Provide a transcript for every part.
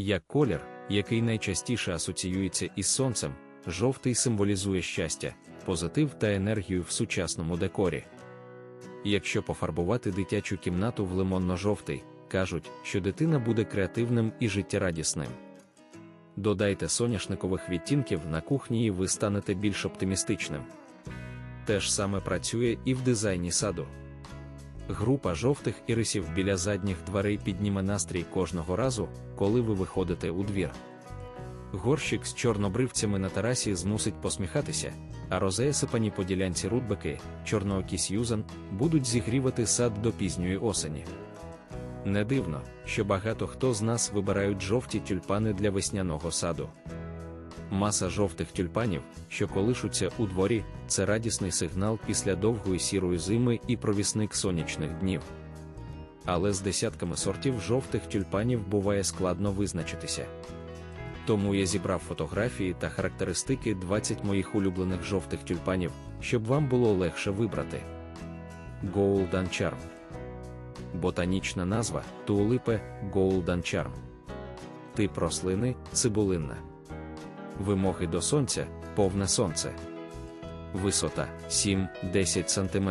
Як колір, який найчастіше асоціюється із сонцем, жовтий символізує щастя, позитив та енергію в сучасному декорі. Якщо пофарбувати дитячу кімнату в лимонно-жовтий, кажуть, що дитина буде креативним і життєрадісним. Додайте соняшникових відтінків на кухні і ви станете більш оптимістичним. Те ж саме працює і в дизайні саду. Група жовтих ірисів біля задніх дверей підніме настрій кожного разу, коли ви виходите у двір. Горщик з чорнобривцями на терасі змусить посміхатися, а розеясипані по ділянці рудбеки, чорноокі Сьюзан, будуть зігрівати сад до пізньої осені. Не дивно, що багато хто з нас вибирають жовті тюльпани для весняного саду. Маса жовтих тюльпанів, що колишуться у дворі, це радісний сигнал після довгої сірої зими і провісник сонячних днів. Але з десятками сортів жовтих тюльпанів буває складно визначитися. Тому я зібрав фотографії та характеристики 20 моїх улюблених жовтих тюльпанів, щоб вам було легше вибрати. Golden Charm Ботанічна назва Тулипе Golden Charm. Тип рослини цибулинна. Вимоги до сонця повне сонце. Висота 7-10 см.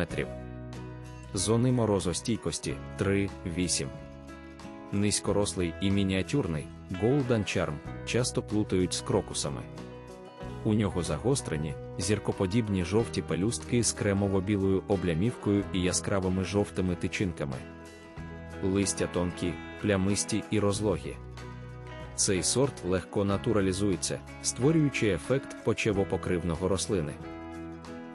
Зони морозостійкості 3-8. Низькорослий і мініатюрний Golden Charm часто плутають з крокусами. У нього загострені, зіркоподібні жовті пелюстки з кремово-білою облямівкою і яскравими жовтими тичинками. Листя тонкі, плямисті і розлогі. Цей сорт легко натуралізується, створюючи ефект почевопокривного рослини.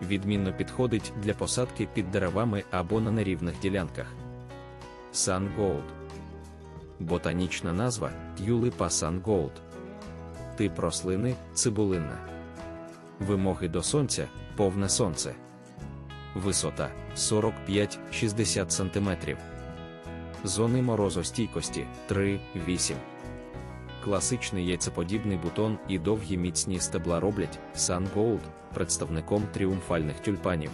Відмінно підходить для посадки під деревами або на нерівних ділянках. Sun Gold Ботанічна назва Тюлипа Sun Gold. Тип рослини цибулинна. Вимоги до сонця повне сонце. Висота 45-60 см. Зони морозостійкості 3-8. Класичний яйцеподібний бутон і довгі міцні стебла роблять Sun Gold представником тріумфальних тюльпанів.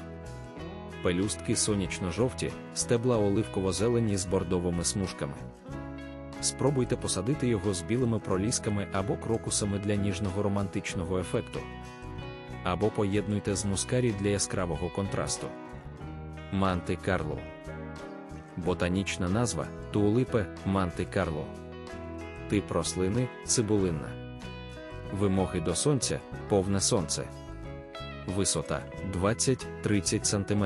Пелюстки сонячно-жовті, стебла оливково-зелені з бордовими смужками. Спробуйте посадити його з білими пролісками або крокусами для ніжного романтичного ефекту. Або поєднуйте з мускарі для яскравого контрасту. Манти Карло. Ботанічна назва Тулипе Манти Карло. Тип рослини цибулинна. Вимоги до сонця повне сонце. Висота 20-30 см.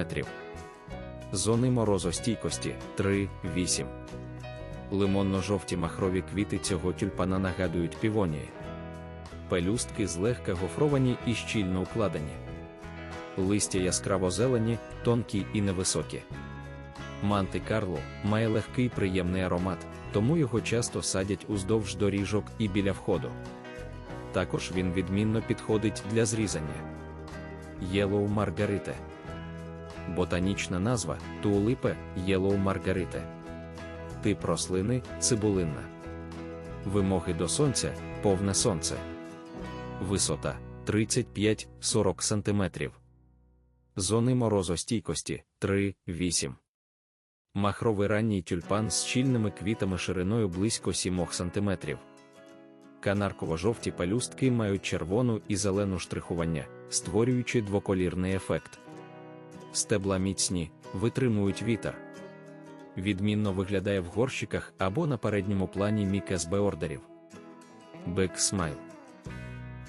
Зони морозостійкості 3-8. Лимонно-жовті махрові квіти цього тюльпана нагадують півонії. Пелюстки злегка гофровані і щільно укладені. Листя яскраво зелені, тонкі і невисокі. Манти Карло має легкий приємний аромат, тому його часто садять уздовж доріжок і біля входу. Також він відмінно підходить для зрізання. Yellow Margarite Ботанічна назва Тулипе Yellow Margarite. Тип рослини цибулинна. Вимоги до сонця повне сонце. Висота 35-40 см. Зони морозостійкості 3-8. Махровий ранній тюльпан з щільними квітами шириною близько 7 см. Канарково-жовті пелюстки мають червону і зелену штрихування, створюючи двоколірний ефект. Стебла міцні, витримують вітер. Відмінно виглядає в горщиках або на передньому плані мікес беордерів. Бек Смайл.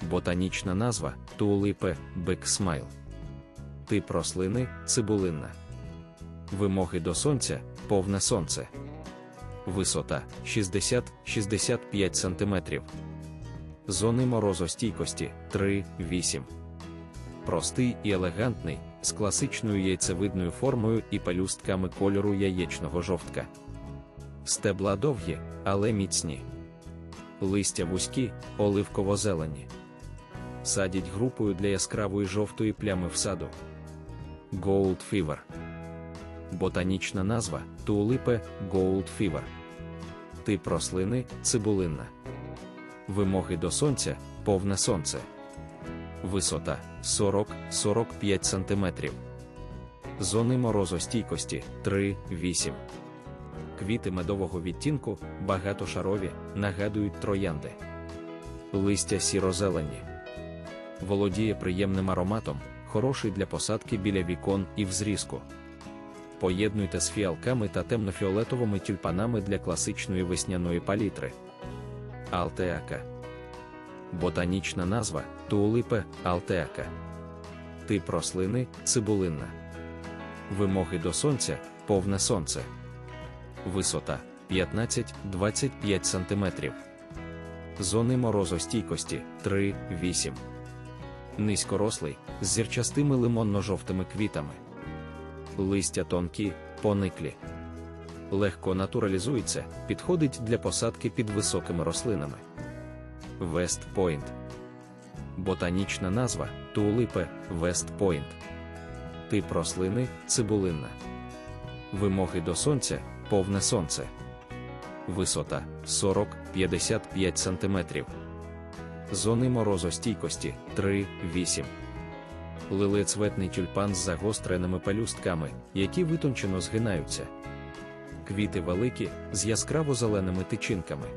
Ботанічна назва Тулипе Бек Смайл. Тип рослини цибулинна. Вимоги до сонця повне сонце. Висота 60-65 см. Зони морозостійкості 3-8. Простий і елегантний, з класичною яйцевидною формою і пелюстками кольору яєчного жовтка. Стебла довгі, але міцні. Листя вузькі, оливково-зелені. Садять групою для яскравої жовтої плями в саду. Gold Fever Ботанічна назва Тулипе Gold Fever. Тип рослини цибулинна. Вимоги до сонця повне сонце. Висота 40-45 см. Зони морозостійкості 3-8. Квіти медового відтінку, багатошарові, нагадують троянди. Листя сіро-зелені. Володіє приємним ароматом, хороший для посадки біля вікон і в зрізку. Поєднуйте з фіалками та темнофіолетовими тюльпанами для класичної весняної палітри. Алтеака. Ботанічна назва Тулипе алтеака. Тип рослини цибулинна. Вимоги до сонця повне сонце. Висота 15-25 см. Зони морозостійкості 3-8. Низькорослий з зірчастими лимонно-жовтими квітами. Листя тонкі, пониклі. Легко натуралізується, підходить для посадки під високими рослинами. Вест Пойнт. Ботанічна назва Тулипе Вест Пойнт. Тип рослини цибулинна. Вимоги до сонця повне сонце. Висота 40-55 см. Зони морозостійкості 3-8. Лилецветний тюльпан з загостреними пелюстками, які витончено згинаються. Квіти великі з яскраво-зеленими тичинками.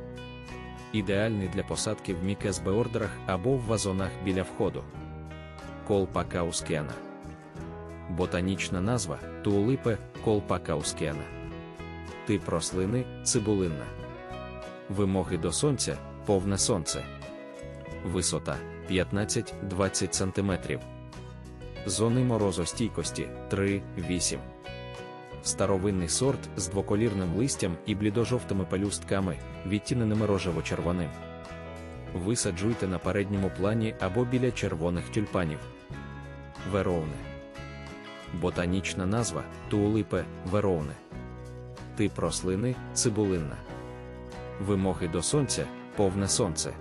Ідеальний для посадки в мікесбеордерах або в вазонах біля входу. Колпа каускена. Ботанічна назва Тулипе колпа каускена. Тип рослини цибулинна. Вимоги до сонця повне сонце. Висота 15-20 см. Зони морозостійкості 3-8. Старовинний сорт з двоколірним листям і блідожовтими пелюстками, відтіненими рожево-червоним. Висаджуйте на передньому плані або біля червоних тюльпанів. Веровне. Ботанічна назва Тулипе веровне. Тип рослини цибулинна. Вимоги до сонця повне сонце.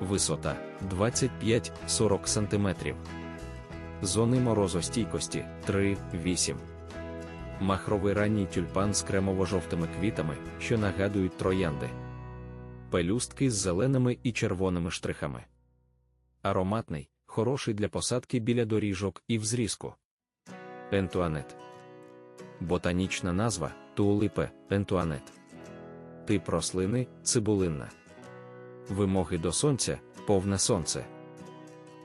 Висота 25-40 см. Зони морозостійкості 3-8. Махровий ранній тюльпан з кремово-жовтими квітами, що нагадують троянди. Пелюстки з зеленими і червоними штрихами. Ароматний, хороший для посадки біля доріжок і в зрізку. Ентуанет. Ботанічна назва Тулипе ентуанет. Тип рослини цибулинна. Вимоги до сонця повне сонце.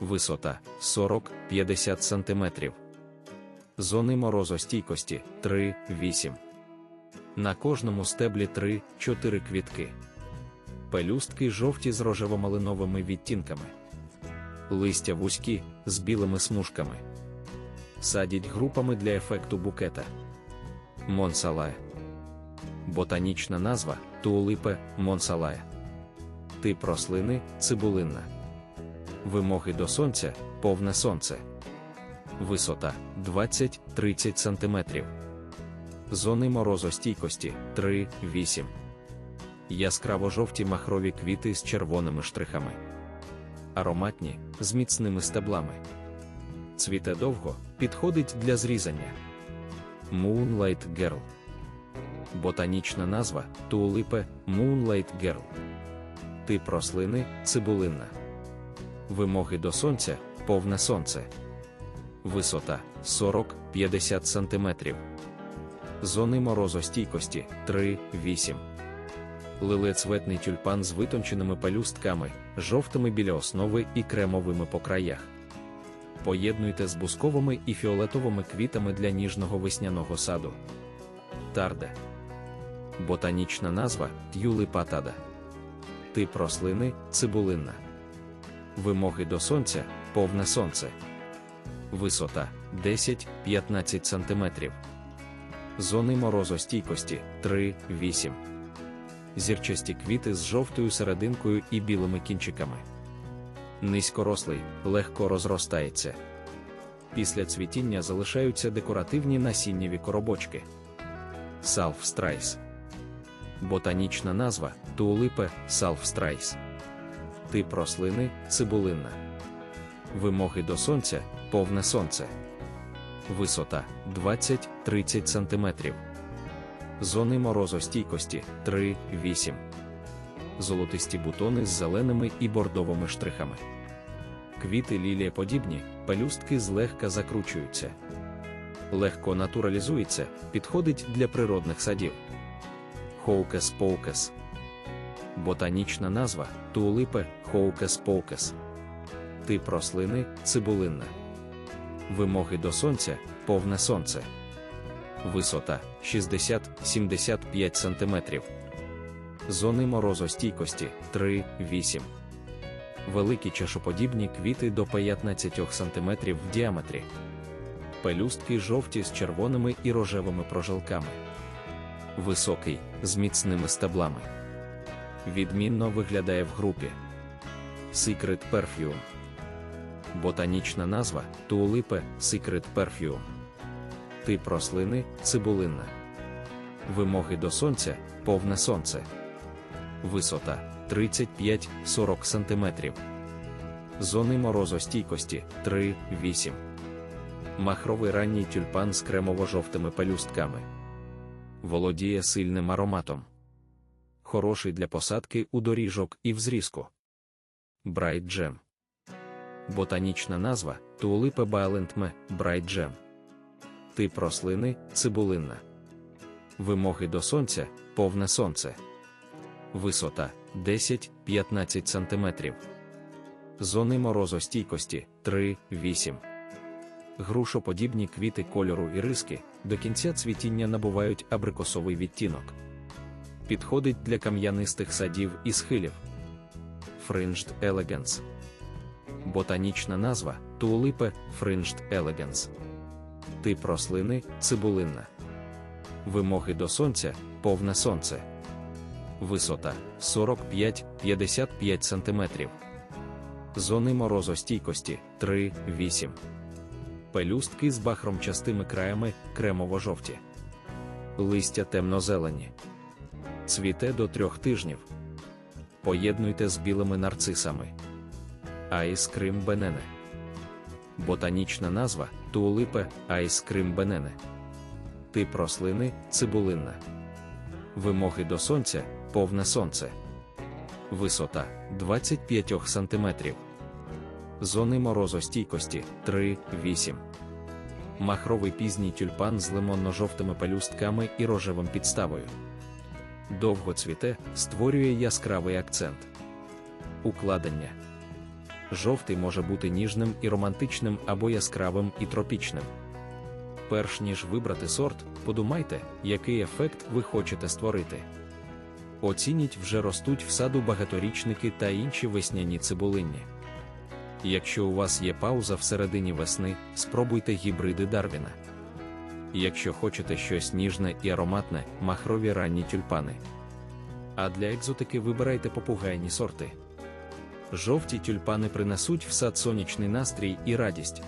Висота 40-50 см. Зони морозостійкості 3-8. На кожному стеблі 3-4 квітки. Пелюстки жовті з рожево-малиновими відтінками. Листя вузькі з білими смужками. Садять групами для ефекту букета. Монсалая. Ботанічна назва Тулипе Монсалая. Тип рослини цибулинна. Вимоги до сонця повне сонце. Висота 20-30 см. Зони морозостійкості 3-8. Яскраво-жовті махрові квіти з червоними штрихами. Ароматні з міцними стеблами. Цвіте довго, підходить для зрізання. Moonlight Girl. Ботанічна назва Тулипе Moonlight Girl. Тип рослини цибулинна. Вимоги до сонця повне сонце. Висота 40-50 см. Зони морозостійкості 3-8. Лилецветний тюльпан з витонченими пелюстками, жовтими біля основи і кремовими по краях. Поєднуйте з бусковими і фіолетовими квітами для ніжного весняного саду. Тарде. Ботанічна назва тюлипатада. Тип рослини цибулинна. Вимоги до сонця повне сонце. Висота 10-15 см. Зони морозостійкості 3-8. Зірчасті квіти з жовтою серединкою і білими кінчиками. Низькорослий, легко розростається. Після цвітіння залишаються декоративні насіннєві коробочки. Салфстрайс. Ботанічна назва Тулипе салфстрайс. Тип рослини цибулинна. Вимоги до сонця повне сонце. Висота 20-30 см. Зони морозостійкості 3-8. Золотисті бутони з зеленими і бордовими штрихами. Квіти лілієподібні, пелюстки злегка закручуються. Легко натуралізується, підходить для природних садів. Хоукес Поукес. Ботанічна назва тулипе Хоукес Поукес. Тип рослини цибулинна. Вимоги до сонця повне сонце. Висота 60-75 см. Зони морозостійкості 3-8. Великі чашоподібні квіти до 15 см в діаметрі. Пелюстки жовті з червоними і рожевими прожилками. Високий, з міцними стеблами. Відмінно виглядає в групі. Secret Perfume. Ботанічна назва Tulipe Secret Perfume. Тип рослини цибулинна. Вимоги до сонця повне сонце. Висота 35-40 см. Зони морозостійкості 3-8. Махровий ранній тюльпан з кремово-жовтими пелюстками. Володіє сильним ароматом. Хороший для посадки у доріжок і в зрізку. Bright Gem. Ботанічна назва Tulipe Biolentme Bright Gem. Тип рослини цибулинна. Вимоги до сонця повне сонце. Висота 10-15 см. Зони морозостійкості 3-8. Грушоподібні квіти кольору і риски до кінця цвітіння набувають абрикосовий відтінок. Підходить для кам'янистих садів і схилів. Fringed Elegance. Ботанічна назва Tulipe Fringed Elegance. Тип рослини цибулинна. Вимоги до сонця повне сонце. Висота 45-55 см. Зони морозостійкості 3-8. Пелюстки з бахромчастими краями кремово-жовті. Листя темно-зелені. Цвіте до трьох тижнів. Поєднуйте з білими нарцисами. Айскрим бенене. Ботанічна назва Тулипе Айскрим бенене. Тип рослини цибулинна. Вимоги до сонця повне сонце. Висота 25 см. Зони морозостійкості 3-8. Махровий пізній тюльпан з лимонно-жовтими пелюстками і рожевим підставою. Довго цвіте, створює яскравий акцент. Укладення. Жовтий може бути ніжним і романтичним або яскравим і тропічним. Перш ніж вибрати сорт, подумайте, який ефект ви хочете створити. Оцініть вже ростуть в саду багаторічники та інші весняні цибулинні. Якщо у вас є пауза всередині весни, спробуйте гібриди Дарвіна. Якщо хочете щось ніжне і ароматне, махрові ранні тюльпани. А для екзотики вибирайте попугайні сорти. Жовті тюльпани принесуть в сад сонячний настрій і радість.